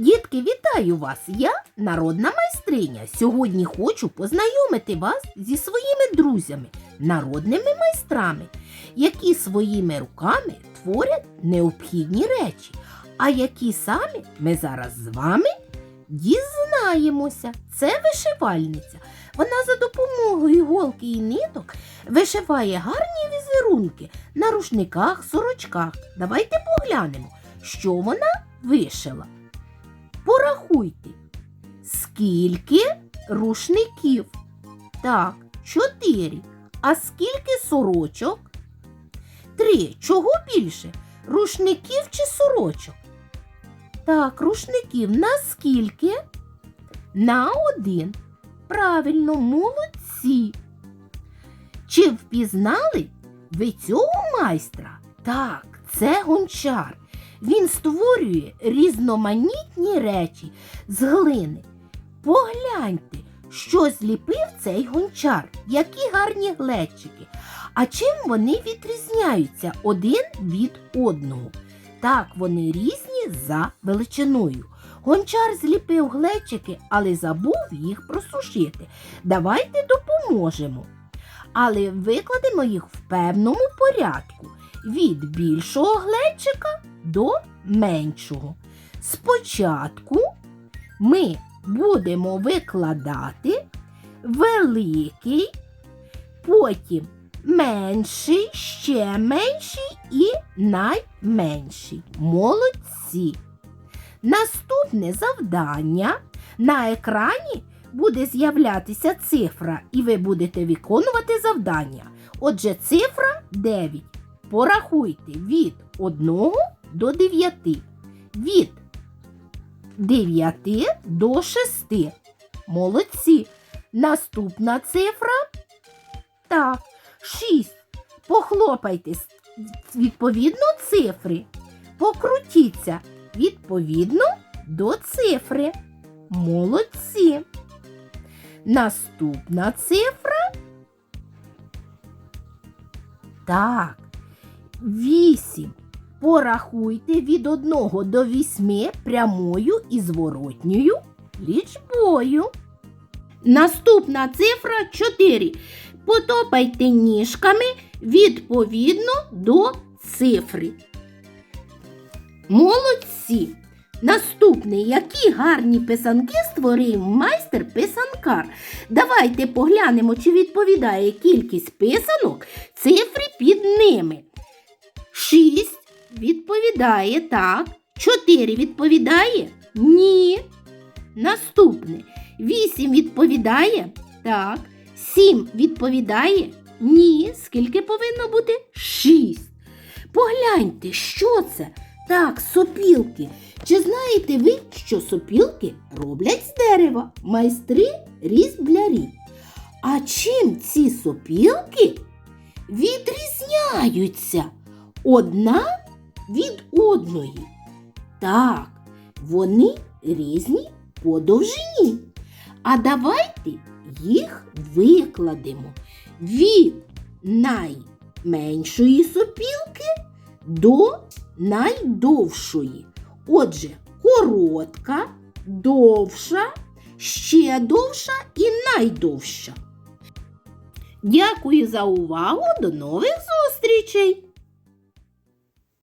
Дітки, вітаю вас! Я народна майстриня. Сьогодні хочу познайомити вас зі своїми друзями, народними майстрами, які своїми руками творять необхідні речі. А які самі ми зараз з вами дізнаємося. Це вишивальниця. Вона за допомогою голки і ниток вишиває гарні візерунки на рушниках, сорочках. Давайте поглянемо, що вона вишила. Порахуйте, скільки рушників? Так, чотири. А скільки сорочок? Три. Чого більше? Рушників чи сорочок? Так, рушників на скільки? На один. Правильно, молодці. Чи впізнали ви цього майстра? Так, це гончар. Він створює різноманітні речі з глини. Погляньте, що зліпив цей гончар, які гарні глечики. А чим вони відрізняються один від одного? Так, вони різні за величиною. Гончар зліпив глечики, але забув їх просушити. Давайте допоможемо. Але викладемо їх в певному порядку від більшого глечика до меншого. Спочатку ми будемо викладати великий, потім менший, ще менший і найменший. Молодці. Наступне завдання на екрані буде з'являтися цифра, і ви будете виконувати завдання. Отже, цифра 9. Порахуйте від 1 до 9. Від 9 до 6. Молодці. Наступна цифра. Так, 6. Похлопайте відповідно цифри. Покрутіться відповідно до цифри. Молодці. Наступна цифра. Так. Вісім. Порахуйте від 1 до 8 прямою і зворотньою лічбою. Наступна цифра 4. Потопайте ніжками відповідно до цифри. Молодці! Наступний, які гарні писанки створив майстер-писанкар. Давайте поглянемо, чи відповідає кількість писанок цифри під ними. Шість відповідає так. Чотири відповідає? Ні. Наступне. Вісім відповідає? Так. Сім відповідає? Ні. Скільки повинно бути? Шість. Погляньте, що це? Так, сопілки. Чи знаєте ви, що сопілки роблять з дерева, майстри різблярі? А чим ці сопілки відрізняються одна від одної? Так, вони різні по довжині. А давайте їх викладемо від найменшої сопілки до найдовшої. Отже, коротка, довша, ще довша і найдовша. Дякую за увагу. До нових зустрічей!